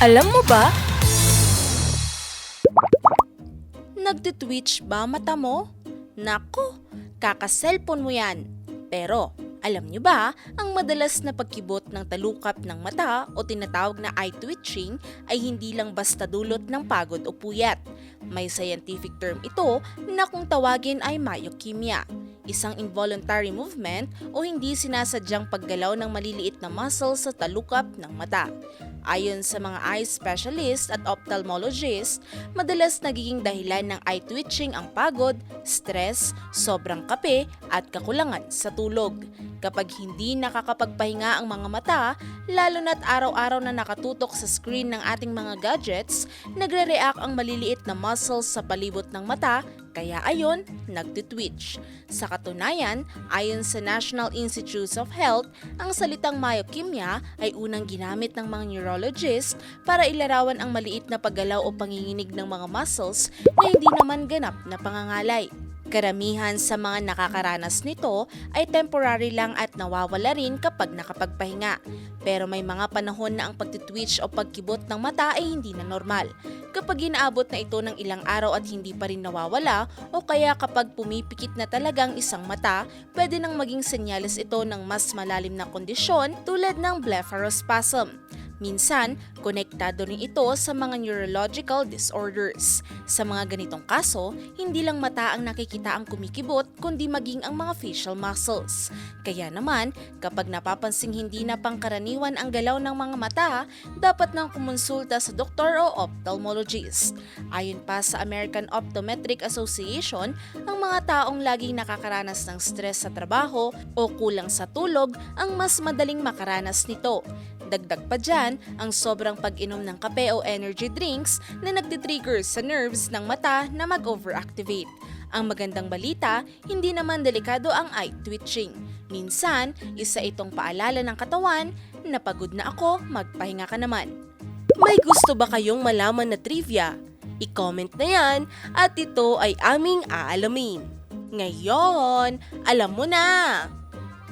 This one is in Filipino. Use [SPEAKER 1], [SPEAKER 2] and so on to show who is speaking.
[SPEAKER 1] Alam mo ba? Nagtitwitch ba mata mo? Nako, kaka-cellphone mo yan. Pero, alam nyo ba, ang madalas na pagkibot ng talukap ng mata o tinatawag na eye twitching ay hindi lang basta dulot ng pagod o puyat. May scientific term ito na kung tawagin ay myokymia isang involuntary movement o hindi sinasadyang paggalaw ng maliliit na muscle sa talukap ng mata. Ayon sa mga eye specialist at ophthalmologist, madalas nagiging dahilan ng eye twitching ang pagod, stress, sobrang kape at kakulangan sa tulog. Kapag hindi nakakapagpahinga ang mga mata, lalo na't araw-araw na nakatutok sa screen ng ating mga gadgets, nagre-react ang maliliit na muscles sa palibot ng mata kaya ayon, nagtitwitch. Sa katunayan, ayon sa National Institutes of Health, ang salitang myokymia ay unang ginamit ng mga neurologist para ilarawan ang maliit na paggalaw o panginginig ng mga muscles na hindi naman ganap na pangangalay. Karamihan sa mga nakakaranas nito ay temporary lang at nawawala rin kapag nakapagpahinga. Pero may mga panahon na ang pagtitwitch o pagkibot ng mata ay hindi na normal. Kapag inaabot na ito ng ilang araw at hindi pa rin nawawala o kaya kapag pumipikit na talagang isang mata, pwede nang maging senyales ito ng mas malalim na kondisyon tulad ng blepharospasm. Minsan, konektado rin ito sa mga neurological disorders. Sa mga ganitong kaso, hindi lang mata ang nakikita ang kumikibot kundi maging ang mga facial muscles. Kaya naman, kapag napapansing hindi na pangkaraniwan ang galaw ng mga mata, dapat nang kumonsulta sa doktor o ophthalmologist. Ayon pa sa American Optometric Association, ang mga taong laging nakakaranas ng stress sa trabaho o kulang sa tulog ang mas madaling makaranas nito. Dagdag pa dyan, ang sobrang pag-inom ng kape o energy drinks na nagtitrigger sa nerves ng mata na mag-overactivate. Ang magandang balita, hindi naman delikado ang eye twitching. Minsan, isa itong paalala ng katawan na pagod na ako, magpahinga ka naman. May gusto ba kayong malaman na trivia? I-comment na yan at ito ay aming aalamin. Ngayon, alam mo na!